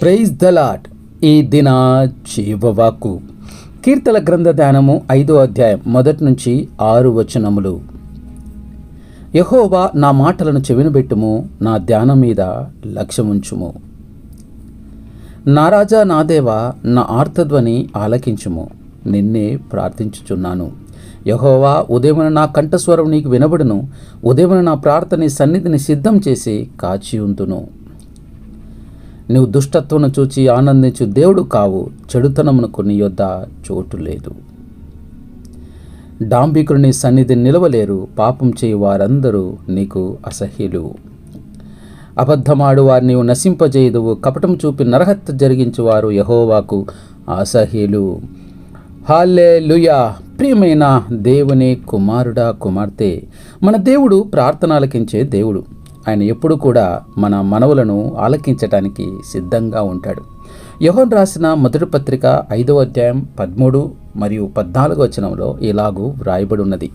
Praise the lot ఈ దిన జీవవాకు కీర్తల గ్రంథ ధ్యానము ఐదో అధ్యాయం మొదటి నుంచి ఆరు వచనములు. యహోవా నా మాటలను చెవినబెట్టుము నా ధ్యానం మీద లక్ష్యముంచుము. నా రాజా నా దేవ నా ఆర్తధ్వని ఆలకించుము నిన్నే ప్రార్థించుచున్నాను. యహోవా ఉదయమున నా కంఠస్వరం నీకు వినబడును ఉదయమున నా ప్రార్థన సన్నిధిని సిద్ధం చేసి కాచి ఉంతును నీవు దుష్టత్వను చూచి ఆనందించు దేవుడు కావు చెడుతనమునకు నీ యొద్ద చోటు లేదు. డాంబికుని సన్నిధి నిలవలేరు పాపం చేయి వారందరూ నీకు అసహ్యులు. అబద్ధమాడు వారు నీవు నశింపజేయదువు కపటం చూపి నరహత్య జరిగించువారు యహోవాకు అసహ్యులు. హాలే లుయా ప్రియమైన దేవుని కుమారుడా కుమార్తె మన దేవుడు ప్రార్థనలకించే దేవుడు. ఆయన ఎప్పుడూ కూడా మన మనవులను ఆలకించటానికి సిద్ధంగా ఉంటాడు. యోహన్ రాసిన మొదటి పత్రిక ఐదవ అధ్యాయం పదమూడు మరియు పద్నాలుగో వచనంలో ఇలాగూ వ్రాయబడి ఉన్నది.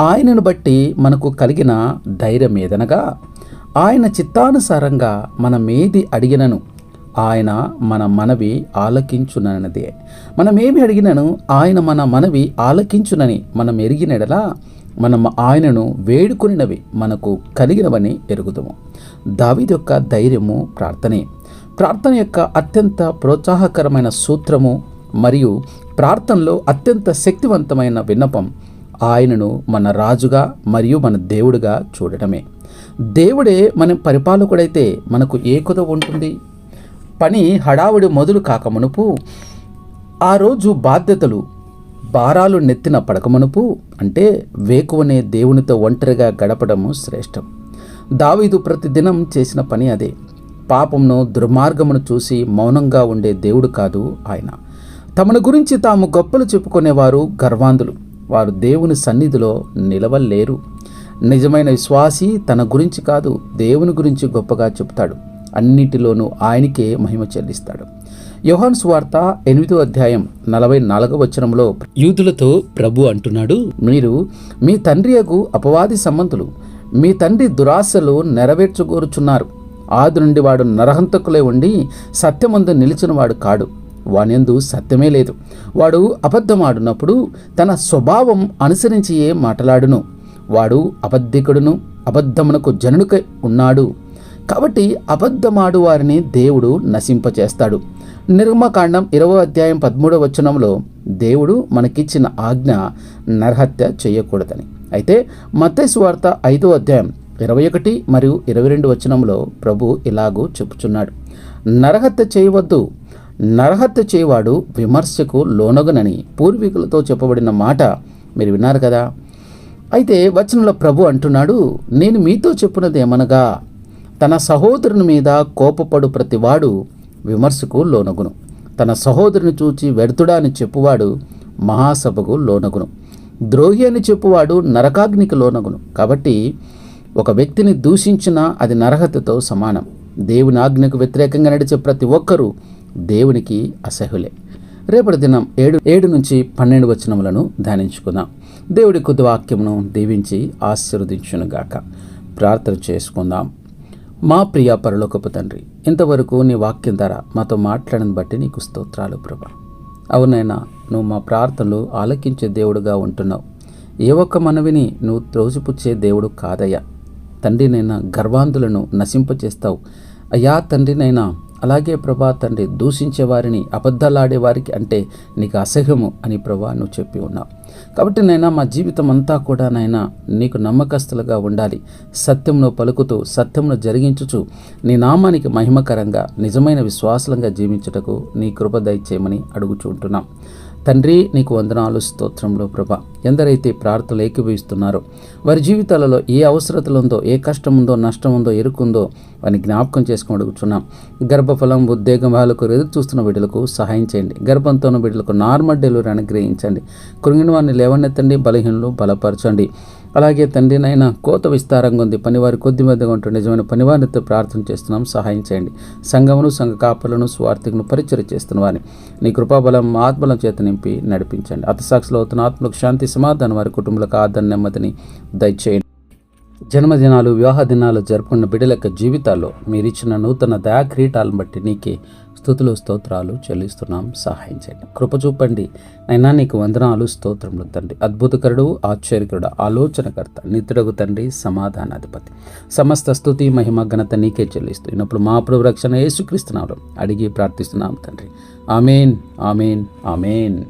ఆయనను బట్టి మనకు కలిగిన ధైర్యం ఏదనగా ఆయన చిత్తానుసారంగా మనమేది అడిగినను ఆయన మన మనవి ఆలకించునన్నదే. మనమేమి అడిగినను ఆయన మన మనవి ఆలకించునని మనం ఎరిగినడలా మనం ఆయనను వేడుకొనినవి మనకు కలిగినవని ఎరుగుదము. దావీదు యొక్క ధైర్యము ప్రార్థనే. ప్రార్థన యొక్క అత్యంత ప్రోత్సాహకరమైన సూత్రము మరియు ప్రార్థనలో అత్యంత శక్తివంతమైన విన్నపం ఆయనను మన రాజుగా మరియు మన దేవుడిగా చూడటమే. దేవుడే మన పరిపాలకుడైతే మనకు ఏ కుదవ ఉంటుంది? పని హడావుడి మొదలు కాకమునుపు ఆ రోజు బాధ్యతలు భారాలు నెత్తిన పడకమునుపు అంటే వేకువనే దేవునితో ఒంటరిగా గడపడము శ్రేష్టం. దావీదు ప్రతిదినం చేసిన పని అదే. పాపమును దుర్మార్గమును చూసి మౌనంగా ఉండే దేవుడు కాదు ఆయన. తమను గురించి తాము గొప్పలు చెప్పుకునేవారు గర్వాంధులు. వారు దేవుని సన్నిధిలో నిలవలేరు. నిజమైన విశ్వాసి తన గురించి కాదు దేవుని గురించి గొప్పగా చెప్తాడు. అన్నిటిలోనూ ఆయనకే మహిమ చెల్లిస్తాడు. యోహాన్ స్వార్త ఎనిమిదో అధ్యాయం నలభై నాలుగవ వచనంలో యూదులతో ప్రభు అంటున్నాడు మీరు మీ తండ్రి అపవాది సంబంధులు మీ తండ్రి దురాశలు నెరవేర్చుకోరుచున్నారు ఆది నుండి వాడు నరహంతకులే ఉండి సత్యమందు నిలిచిన వాడు కాడు వానెందు సత్యమే లేదు. వాడు అబద్ధమాడునప్పుడు తన స్వభావం అనుసరించియే మాట్లాడును. వాడు అబద్ధికుడును అబద్ధమునకు జనునికై ఉన్నాడు. కాబట్టి అబద్ధమాడు వారిని దేవుడు నశింపచేస్తాడు. నిర్మకాండం ఇరవై అధ్యాయం పదమూడవ వచనంలో దేవుడు మనకిచ్చిన ఆజ్ఞ నరహత్య చేయకూడదని. అయితే మతేశ్వార్త వార్త ఐదో అధ్యాయం ఇరవై ఒకటి మరియు ఇరవై రెండు వచనంలో ప్రభు ఇలాగూ చెప్పుచున్నాడు. నరహత్య చేయవద్దు. నరహత్య చేయవాడు విమర్శకు లోనగునని పూర్వీకులతో చెప్పబడిన మాట మీరు విన్నారు కదా? అయితే వచనంలో ప్రభు అంటున్నాడు నేను మీతో చెప్పున్నదేమనగా తన సహోదరుని మీద కోపపడు ప్రతివాడు విమర్శకు లోనగును. తన సహోదరుని చూచి వ్యర్థుడా అని చెప్పువాడు మహాసభకు లోనగును. ద్రోహి అని చెప్పువాడు నరకాగ్నికి లోనగును. కాబట్టి ఒక వ్యక్తిని దూషించినా అది నరహత్యతో సమానం. దేవుని ఆజ్ఞకు వ్యతిరేకంగా నడిచే ప్రతి ఒక్కరూ దేవునికి అసహ్యులే. రేపటి దినం ఏడు ఏడు నుంచి పన్నెండు వచనములను ధ్యానించుకుందాం. దేవుడి కొద్ది వాక్యమును దీవించి ఆశీర్వదించునుగాక. ప్రార్థన చేసుకుందాం. మా ప్రియ పరలోకపు తండ్రి ఇంతవరకు నీ వాక్యం ద్వారా మాతో మాట్లాడిన బట్టి నీకు స్తోత్రాలు ప్రభా. అవునైనా నువ్వు మా ప్రార్థనలు ఆలకించే దేవుడుగా ఉంటున్నావు. ఏ ఒక్క మనవిని నువ్వు త్రోసిపుచ్చే దేవుడు కాదయ్యా. తండ్రినైనా గర్వాంధులను నశింపచేస్తావు. అయ్యా తండ్రినైనా అలాగే ప్రభా తండ్రి దూషించే వారిని అబద్ధాలాడే వారికి అంటే నీకు అసహ్యము అని ప్రభా నువ్వు చెప్పి ఉన్నావు. కాబట్టి నైనా మా జీవితం అంతా కూడా నైనా నీకు నమ్మకస్తులుగా ఉండాలి. సత్యమును పలుకుతూ సత్యమును జరిగించుచు నీ నామానికి మహిమకరంగా నిజమైన విశ్వాసంగా జీవించుటకు నీ కృప దయచేయమని అడుగుచుంటున్నాం తండ్రి నీకు వందనాలు స్తోత్రంలో ప్రభ. ఎందరైతే ప్రార్థనలు ఏకీభవిస్తున్నారో వారి జీవితాలలో ఏ అవసరతలు ఉందో ఏ కష్టం ఉందో నష్టం ఉందో ఎరుకుందో వారిని జ్ఞాపకం చేసుకుని అడుగుతున్నాం గర్భఫలం ఉద్వేగం వాళ్ళకు ఎదురు చూస్తున్న బిడ్డలకు సహాయం చేయండి. గర్భంతో ఉన్న బిడ్డలకు నార్మల్ డెలివరీ అనుగ్రహించండి. కృంగిన వారిని లేవనెత్తండి బలహీనలు బలపరచండి. అలాగే తండ్రి నాయన కోత విస్తారంగా ఉంది. పనివారి కొద్ది మధ్యగా ఉంటూ నిజమైన పనివారితో ప్రార్థన చేస్తున్నాం. సహాయం చేయండి. సంఘమును సంఘ కాపలను స్వార్థికును పరిచయం చేస్తున్న వారిని. నీ కృపాబలం ఆత్మల చేత నింపి నడిపించండి. అతసాక్షులు అవుతున్న ఆత్మలకు శాంతి సమాధానం వారి కుటుంబాలకు ఆదరణ నెమ్మదిని దయచేయండి. జన్మదినాలు వివాహ దినాలు జరుపుకున్న బిడ్డల యొక్క జీవితాల్లో మీరిచ్చిన నూతన దయా క్రీటాలను బట్టి నీకే స్థుతులు స్తోత్రాలు చెల్లిస్తున్నాం. సహాయం చేయండి. కృప చూపండి. నైనా నీకు వందనాలు స్తోత్రములు తండ్రి. అద్భుతకరుడు ఆశ్చర్యకరుడు ఆలోచనకర్త నిత్యుడగు తండ్రి సమాధానాధిపతి. సమస్త స్థుతి మహిమ ఘనత నీకే చెల్లిస్తూ ఇన్నప్పుడు మా ప్రభు రక్షణ అడిగి ప్రార్థిస్తున్నాం తండ్రి. Amen amen amen.